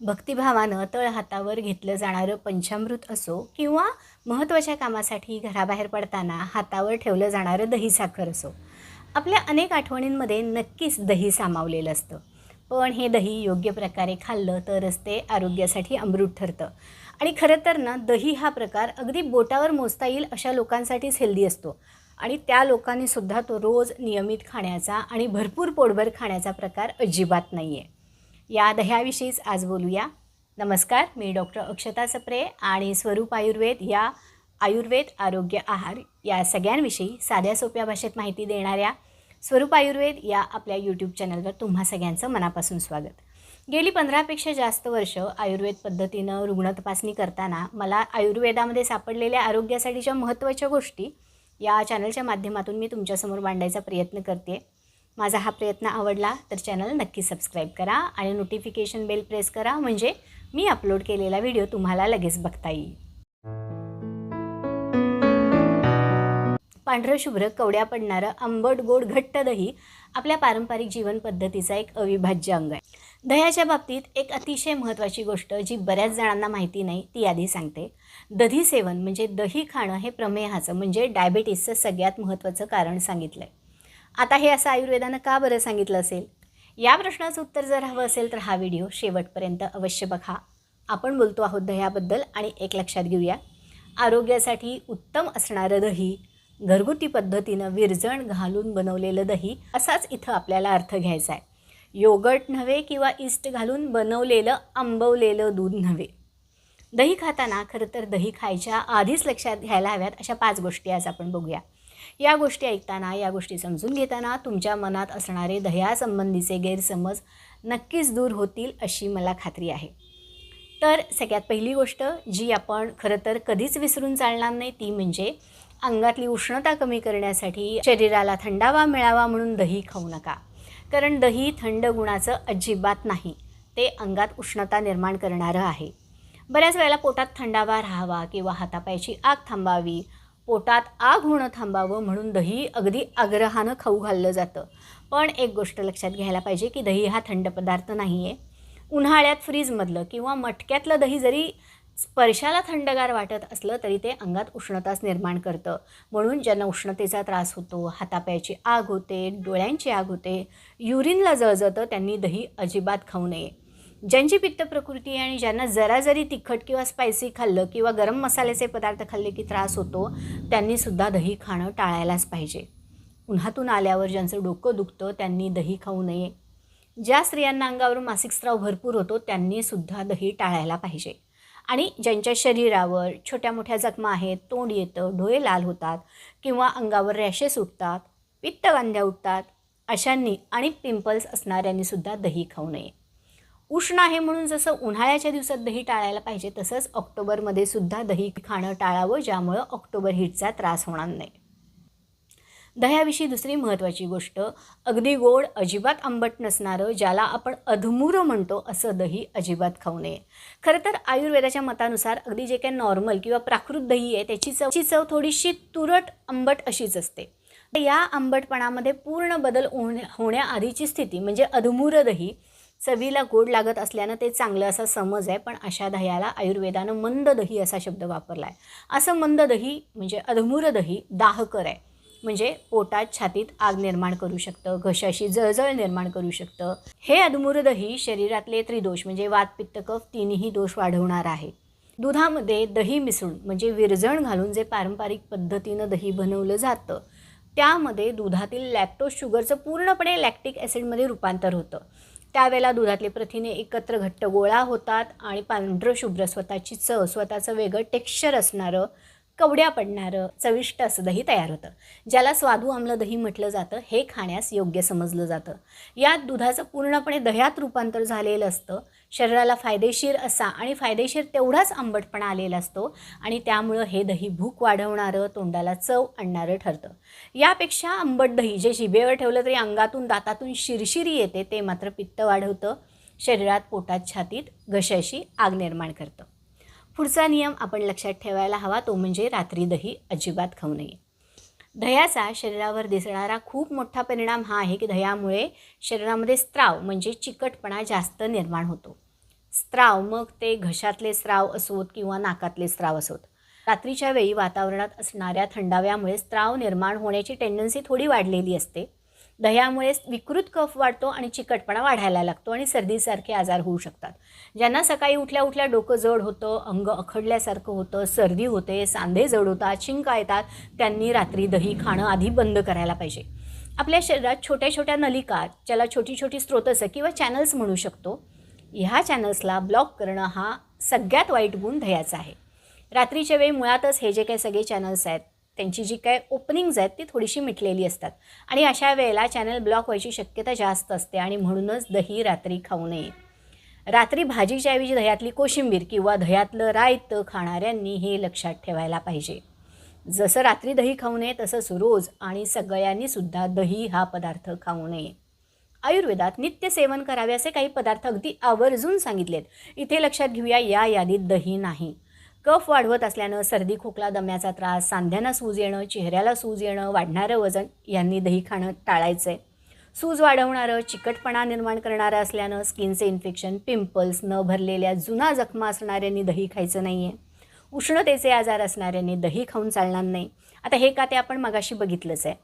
भक्तिभावानं तळ हातावर घेतलं जाणारं पंचामृत असो किंवा महत्त्वाच्या कामासाठी घराबाहेर पडताना हातावर ठेवलं जाणारं दही साखर असो. आपल्या अनेक आठवणींमध्ये नक्कीच दही सामावलेलं असतं. पण हे दही योग्य प्रकारे खाल्लं तरच ते आरोग्यासाठी अमृत ठरतं. आणि खरं तर ना दही हा प्रकार अगदी बोटावर मोजता येईल अशा लोकांसाठीच हेल्दी असतो. आणि त्या लोकांनीसुद्धा तो रोज नियमित खाण्याचा आणि भरपूर पोटभर खाण्याचा प्रकार अजिबात नाही आहे या दह्याविषयीच आज बोलूया. नमस्कार मी डॉक्टर अक्षता सप्रे आणि स्वरूप आयुर्वेद या आयुर्वेद आरोग्य आहार या सगळ्यांविषयी साध्या सोप्या भाषेत माहिती देणाऱ्या स्वरूप आयुर्वेद या आपल्या यूट्यूब चॅनलवर तुम्हा सगळ्यांचं मनापासून स्वागत. गेली पंधरापेक्षा जास्त वर्ष आयुर्वेद पद्धतीनं रुग्ण तपासणी करताना मला आयुर्वेदामध्ये सापडलेल्या आरोग्यासाठीच्या महत्त्वाच्या गोष्टी या चॅनलच्या माध्यमातून मी तुमच्यासमोर मांडायचा प्रयत्न करते माझा हा प्रयत्न आवडला तर चॅनल नक्की सबस्क्राईब करा आणि नोटिफिकेशन बेल प्रेस करा म्हणजे मी अपलोड केलेला व्हिडिओ तुम्हाला लगेच बघता येईल. पांढरं शुभ्र कवड्या पडणारं आंबट गोड घट्ट दही आपल्या पारंपरिक जीवन पद्धतीचा एक अविभाज्य अंग आहे. दह्याच्या बाबतीत एक अतिशय महत्त्वाची गोष्ट जी बऱ्याच जणांना माहिती नाही ती आधी सांगते. दधी सेवन म्हणजे दही खाणं हे प्रमेहाचं म्हणजे डायबेटीसचं सगळ्यात महत्त्वाचं कारण सांगितलं आहे आता हे असं आयुर्वेदानं का बरं सांगितलं असेल? या प्रश्नाचं उत्तर जर हवं असेल तर हा व्हिडिओ शेवटपर्यंत अवश्य बघा. आपण बोलतो आहोत दह्याबद्दल आणि एक लक्षात घेऊया. आरोग्यासाठी उत्तम असणारं दही घरगुती पद्धतीनं विरजण घालून बनवलेलं दही असाच इथं आपल्याला अर्थ घ्यायचा आहे. योगट नव्हे किंवा इस्ट घालून बनवलेलं आंबवलेलं दूध नव्हे. दही खाताना खरं तर दही खायच्या आधीच लक्षात घ्यायला हव्यात अशा पाच गोष्टी आज आपण बघूया. या गोष्टी ऐकताना या गोष्टी समजून घेताना तुमच्या मनात असणारे दह्यासंबंधीचे गैरसमज नक्कीच दूर होतील अशी मला खात्री आहे. तर सगळ्यात पहिली गोष्ट जी आपण खरं तर कधीच विसरून चालणार नाही ती म्हणजे अंगातली उष्णता कमी करण्यासाठी शरीराला थंडावा मिळावा म्हणून दही खाऊ नका. कारण दही थंड गुणाचं अजिबात नाही ते अंगात उष्णता निर्माण करणारं आहे. बऱ्याच वेळेला पोटात थंडावा राहावा किंवा हातापायची आग थांबावी पोटात आग होणं थांबावं म्हणून दही अगदी आग्रहानं खाऊ घाललं जातं. पण एक गोष्ट लक्षात घ्यायला पाहिजे की दही हा थंड पदार्थ नाही आहे उन्हाळ्यात फ्रीजमधलं किंवा मटक्यातलं दही जरी स्पर्शाला थंडगार वाटत असलं तरी ते अंगात उष्णताच निर्माण करतं. म्हणून ज्यांना उष्णतेचा त्रास होतो हातापायाची आग होते डोळ्यांची आग होते युरिनला जळजळतं त्यांनी दही अजिबात खाऊ नये. ज्यांची पित्त प्रकृती आहे आणि ज्यांना जरा जरी तिखट किंवा स्पायसी खाल्लं किंवा गरम मसाल्याचे पदार्थ खाल्ले की त्रास होतो त्यांनीसुद्धा दही खाणं टाळायलाच पाहिजे. उन्हातून आल्यावर ज्यांचं डोकं दुखतं त्यांनी दही खाऊ नये. ज्या स्त्रियांना अंगावर मासिक स्त्राव भरपूर होतो त्यांनीसुद्धा दही टाळायला पाहिजे. आणि ज्यांच्या शरीरावर छोट्या मोठ्या जखमा आहेत तोंड येतं डोळे लाल होतात किंवा अंगावर रॅशेस उठतात पित्तगांध्या उठतात अशांनी आणि पिंपल्स असणाऱ्यांनीसुद्धा दही खाऊ नये. उष्ण आहे म्हणून जसं उन्हाळ्याच्या दिवसात दही टाळायला पाहिजे तसंच ऑक्टोबरमध्ये सुद्धा दही खाणं टाळावं ज्यामुळं ऑक्टोबर हीटचा त्रास होणार नाही. दह्याविषयी दुसरी महत्त्वाची गोष्ट अगदी गोड अजिबात आंबट नसणारं ज्याला आपण अधमुरं म्हणतो असं दही अजिबात खाऊ नये. खरं तर आयुर्वेदाच्या मतानुसार अगदी जे काही नॉर्मल किंवा प्राकृत दही आहे त्याची चवची चव थोडीशी तुरट आंबट अशीच असते. तर या आंबटपणामध्ये पूर्ण बदल होण्या होण्याआधीची स्थिती म्हणजे अधमुरं दही चवीला गोड लागत असल्यानं ते चांगलं असा समज आहे पण अशा दह्याला आयुर्वेदानं मंद दही असा शब्द वापरला आहे असं मंद दही म्हणजे अधमूर दही दाहकर आहे. म्हणजे पोटात छातीत आग निर्माण करू शकतं घशाशी जळजळ निर्माण करू शकतं. हे अधमुर दही शरीरातले त्रिदोष म्हणजे वातपित्त कफ तिन्ही दोष वाढवणार आहे. दुधामध्ये दही मिसळून म्हणजे विरजण घालून जे पारंपरिक पद्धतीनं दही बनवलं जातं त्यामध्ये दुधातील लॅक्टोज शुगरचं पूर्णपणे लॅक्टिक ॲसिडमध्ये रूपांतर होतं. त्यावेळेला दुधातले प्रथिने एकत्र घट्ट गोळा होतात आणि पांढरं शुभ्र स्वतःची चव स्वतःचं वेगळं टेक्स्चर असणारं कवड्या पडणारं चविष्ट असं दही तयार होतं. ज्याला स्वादू आम्ल दही म्हटलं जातं हे खाण्यास योग्य समजलं जातं. यात दुधाचं पूर्णपणे दह्यात रूपांतर झालेलं असतं. शरीराला फायदेशीर असा आणि फायदेशीर तेवढाच आंबटपणा आलेला असतो आणि त्यामुळं हे दही भूक वाढवणारं तोंडाला चव आणणारं ठरतं. यापेक्षा आंबट दही जे जिभेवर ठेवलं तरी अंगातून दातातून शिरशिरी येते ते मात्र पित्त वाढवतं शरीरात पोटात छातीत घशाशी आग निर्माण करतं. पुढचा नियम आपण लक्षात ठेवायला हवा तो म्हणजे रात्री दही अजिबात खाऊ नये. दह्याचा शरीरावर दिसणारा खूप मोठा परिणाम हा आहे की दह्यामुळे शरीरामध्ये स्त्राव म्हणजे चिकटपणा जास्त निर्माण होतो. स्त्राव मग ते घशातले स्त्राव असोत किंवा नाकातले स्त्राव असोत. रात्रीच्या वेळी वातावरणात असणाऱ्या थंडाव्यामुळे स्त्राव निर्माण होण्याची टेंडन्सी थोडी वाढलेली असते. दह्यामुळे विकृत कफ वाढतो आणि चिकटपणा वाढायला लागतो आणि सर्दीसारखे आजार होऊ शकतात. ज्यांना सकाळी उठल्या उठल्या डोकं जड होतं अंग अखडल्यासारखं होतं सर्दी होते सांधे जड होतात शिंका येतात त्यांनी रात्री दही खाणं आधी बंद करायला पाहिजे. आपल्या शरीरात छोट्या छोट्या नलिका ज्याला छोटी छोटी स्रोतस किंवा चॅनल्स म्हणू शकतो ह्या चॅनल्सला ब्लॉक करणं हा सगळ्यात वाईट गुण दह्याचा आहे. रात्रीच्या वेळी मुळातच हे जे काही सगळे चॅनल्स आहेत त्यांची जी काय ओपनिंग्ज आहेत ती थोडीशी मिटलेली असतात. आणि अशा वेळेला चॅनल ब्लॉक व्हायची शक्यता जास्त असते आणि म्हणूनच दही रात्री खाऊ नये. रात्री भाजीच्या ऐवजी दह्यातली कोशिंबीर किंवा दह्यातलं रायतं खाणाऱ्यांनी हे लक्षात ठेवायला पाहिजे. जसं रात्री दही खाऊ नये तसंच रोज आणि सगळ्यांनी सुद्धा दही हा पदार्थ खाऊ नये. आयुर्वेदात नित्य सेवन करावे असे काही पदार्थ अगदी आवर्जून सांगितलेत. इथे लक्षात घेऊया या यादीत दही नाही. कफ वाढवत असल्यानं सर्दी खोकला दम्याचा त्रास सांध्यांना सूज येणं चेहऱ्याला सूज येणं वाढणारं वजन यांनी दही खाणं टाळायचं आहे सूज वाढवणारं चिकटपणा निर्माण करणारं असल्यानं स्किनचे इन्फेक्शन पिंपल्स न भरलेल्या जुना जखमा असणाऱ्यांनी दही खायचं नाही आहे उष्णतेचे आजार असणाऱ्यांनी दही खाऊन चालणार नाही. आता हे का ते आपण मगाशी बघितलंच आहे.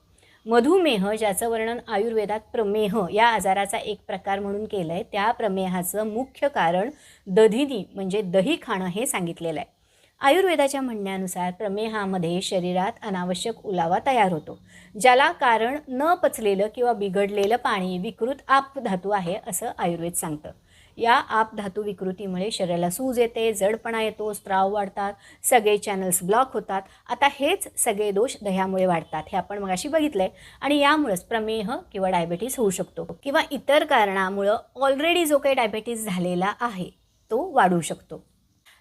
मधुमेह ज्याचं वर्णन आयुर्वेदात प्रमेह या आजाराचा एक प्रकार म्हणून केलं आहे त्या प्रमेहाचं मुख्य कारण दधिनी म्हणजे दही खाणं हे सांगितलेलं आहे. आयुर्वेदाच्या म्हणण्यानुसार प्रमेहामध्ये शरीरात अनावश्यक उलावा तयार होतो ज्याला कारण न पचलेलं किंवा बिघडलेलं पाणी विकृत आप धातू आहे असं आयुर्वेद सांगतं. या आप धातू विकृतीमुळे शरीराला सूज येते जडपणा येतो स्त्राव वाढतात सगळे चॅनल्स ब्लॉक होतात. आता हेच सगळे दोष दह्यामुळे वाढतात हे आपण मगाशी बघितलं आहे आणि यामुळेच प्रमेह किंवा डायबेटीस होऊ शकतो किंवा इतर कारणामुळं ऑलरेडी जो काही डायबेटीस झालेला आहे तो वाढू शकतो.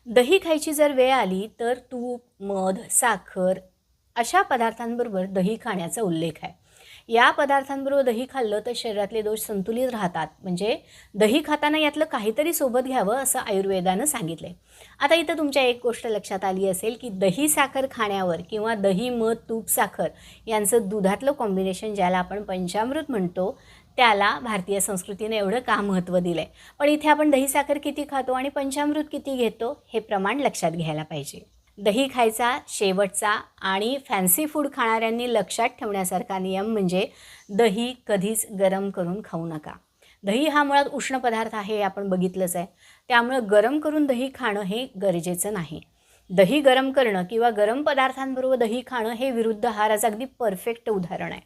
दही खायची जर वेळ आली तर तूप मध साखर अशा पदार्थांबरोबर दही खाण्याचा उल्लेख आहे. या पदार्थांबरोबर दही खाल्लं तर शरीरातले दोष संतुलित राहतात. म्हणजे दही खाताना यातलं काहीतरी सोबत घ्यावं असं आयुर्वेदानं सांगितलं आहे आता इथं तुमच्या एक गोष्ट लक्षात आली असेल की दही साखर खाण्यावर किंवा दही मध तूप साखर यांचं दुधातलं कॉम्बिनेशन ज्याला आपण पंचामृत म्हणतो त्याला भारतीय संस्कृतीने एवढं का महत्त्व दिलं आहे पण इथे आपण दही साखर किती खातो आणि पंचामृत किती घेतो हे प्रमाण लक्षात घ्यायला पाहिजे. दही खायचा शेवटचा आणि फॅन्सी फूड खाणाऱ्यांनी लक्षात ठेवण्यासारखा नियम म्हणजे दही कधीच गरम करून खाऊ नका. दही हा मुळात उष्ण पदार्थ आहे हे आपण बघितलंच आहे. त्यामुळं गरम करून दही खाणं हे गरजेचं नाही. दही गरम करणं किंवा गरम पदार्थांबरोबर दही खाणं हे विरुद्ध आहाराचं अगदी परफेक्ट उदाहरण आहे.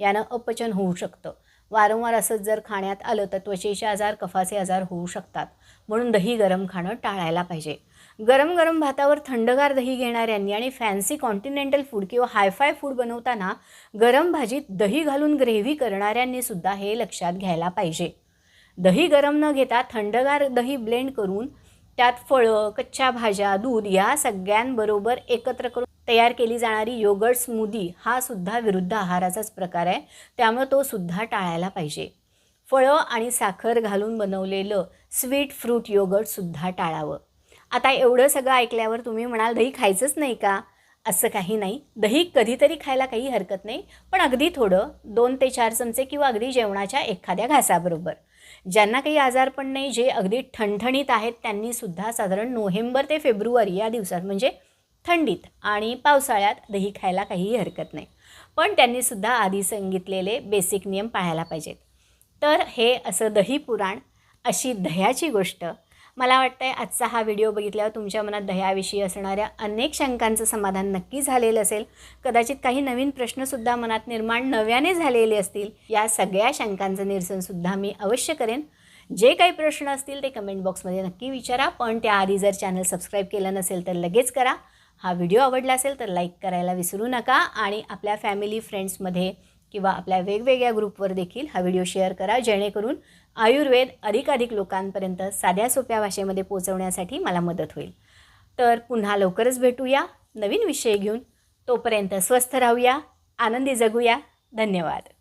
यानं अपचन होऊ शकतं. वारंवार असंच जर खाण्यात आलं तर त्वचेचे आजार कफाचे आजार होऊ शकतात. म्हणून दही गरम खाणं टाळायला पाहिजे. गरम गरम भातावर थंडगार दही घेणाऱ्यांनी आणि फॅन्सी कॉन्टिनेंटल फूड किंवा हायफाय फूड बनवताना गरम भाजीत दही घालून ग्रेव्ही करणाऱ्यांनी सुद्धा हे लक्षात घ्यायला पाहिजे. दही गरम न घेता थंडगार दही ब्लेंड करून त्यात फळं कच्च्या भाज्या दूध या सगळ्यांबरोबर एकत्र करून तयार केली जाणारी योगर्ट स्मूदी हा सुद्धा विरुद्ध आहाराचाच प्रकार आहे. त्यामुळे तो सुद्धा टाळायला पाहिजे. फळं आणि साखर घालून बनवलेलं स्वीट फ्रूट योगर्टसुद्धा टाळावं. आता एवढं सगळं ऐकल्यावर तुम्ही म्हणाल दही खायचंच नाही का? असं काही नाही. दही कधीतरी खायला काही हरकत नाही पण अगदी थोडं दोन ते चार चमचे किंवा अगदी जेवणाच्या एखाद्या घासाबरोबर. ज्यांना काही आजार पण नाही जे अगदी ठणठणीत आहेत त्यांनीसुद्धा साधारण नोव्हेंबर ते फेब्रुवारी या दिवसात म्हणजे थंडीत आणि पावसाळ्यात दही खायला काहीही हरकत नाही. पण त्यांनीसुद्धा आधी सांगितलेले बेसिक नियम पाळायला पाहिजेत. तर हे असं दही पुराण अशी दह्याची गोष्ट. मला वाटतं आहे आजचा हा व्हिडिओ बघितल्यावर तुमच्या मनात दह्याविषयी असणाऱ्या अनेक शंकांचं समाधान नक्की झालेलं असेल. कदाचित काही नवीन प्रश्नसुद्धा मनात निर्माण नव्याने झालेले असतील. या सगळ्या शंकांचं निरसनसुद्धा मी अवश्य करेन. जे काही प्रश्न असतील ते कमेंट बॉक्समध्ये नक्की विचारा. पण त्याआधी जर चॅनल सबस्क्राईब केलं नसेल तर लगेच करा. हा व्हिडिओ आवडला असेल तर लाईक करायला विसरू नका आणि आपल्या फॅमिली फ्रेंड्समध्ये किंवा आपल्या वेगवेगळ्या ग्रुपवर देखील हा व्हिडिओ शेअर करा जेणेकरून आयुर्वेद अधिकाधिक लोकांपर्यंत साध्या सोप्या भाषेमध्ये पोचवण्यासाठी मला मदत होईल. तर पुन्हा लवकरच भेटूया नवीन विषय घेऊन. तोपर्यंत स्वस्थ राहूया आनंदी जगूया. धन्यवाद.